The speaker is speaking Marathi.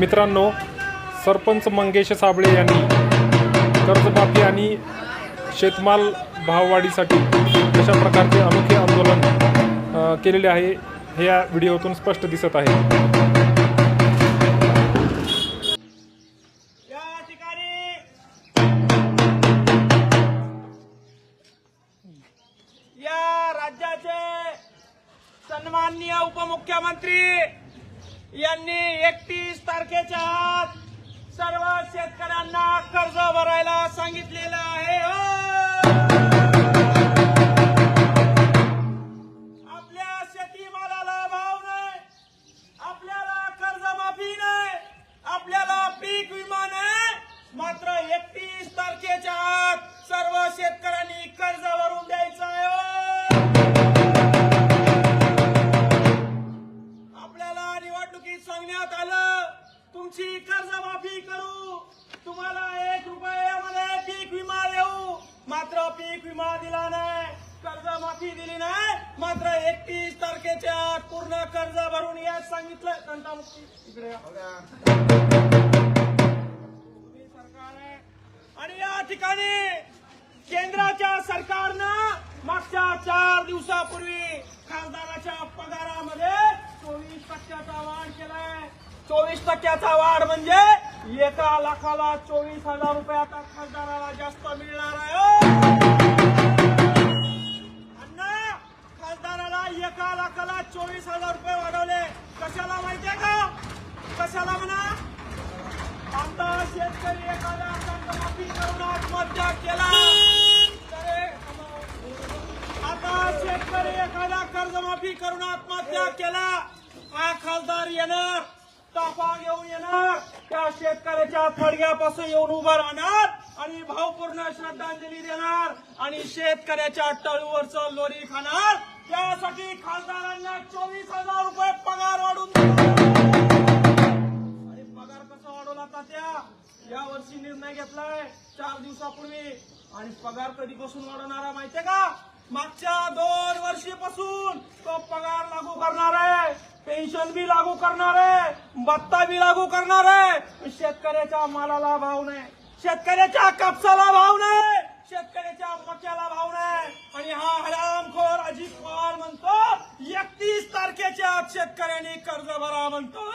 मित्रांनो सरपंच मंगेश साबळे यांनी कर्जमाफी आणि शेतमाल भाववाढीसाठी कशा प्रकारचे अनोखे आंदोलन केलेले आहे हे या व्हिडिओतून स्पष्ट दिसत आहे. या या राज्याचे सन्माननीय उपमुख्यमंत्री यांनी एकतीस तारखेच्या आत सर्व शेतकऱ्यांना कर्ज भरायला सांगितलेलं आहे. हो! मागण्यात आलं. तुमची कर्जमाफी करू. तुम्हाला एक रुपयामध्ये पीक विमा देऊ. मात्र पीक विमा दिला नाही. कर्जमाफी दिली नाही. मात्र एकतीस तारखेच्या पूर्ण कर्ज भरून याच सांगितलं. इकडे सरकार आणि या ठिकाणी केंद्राच्या सरकारनं मागच्या चार दिवसापूर्वी खासदाराच्या पगारा चोवीस टक्क्याचा वाढ केलाय. चोवीस टक्क्याचा वाढ म्हणजे एका लाखाला चोवीस हजार रुपये आता खासदाराला जास्त मिळणार आहे. अण्णा खासदाराला एका लाखाला चोवीस हजार रुपये वाढवले. कशाला माहितीये का? कशाला म्हणा? आता शेतकरी एखादा कर्जमाफी करून आत्महत्या केला तर आता शेतकरी एखादा माफी करून आत्महत्या केला हा खासदार येणार ताफा घेऊन येणार त्या शेतकऱ्याच्या थडग्यापासून येऊन उभा राहणार आणि भावपूर्ण श्रद्धांजली देणार आणि शेतकऱ्याच्या टळूवरचं लोरी खाणार. त्यासाठी खासदारांना चोवीस हजार रुपये पगार वाढून देणार. आणि पगार कसा वाढवला तात्या या वर्षी निर्णय घेतलाय चार दिवसापूर्वी. आणि पगार कधीपासून वाढवणारा माहितीये का? मागच्या दोन वर्षीपासून तो पगार लागू करणार आहे पेन्शन बी लागू करणार आहे भत्ता बी लागू करणार आहे. शेतकऱ्याच्या मालाला भाव नाही शेतकऱ्याच्या कापसाला भाव नाही शेतकऱ्याच्या मक्याला भाव नाही. आणि हा हरामखोर अजित पवार म्हणतो एकतीस तारखेच्या शेतकऱ्यांनी कर्ज भरा म्हणतो.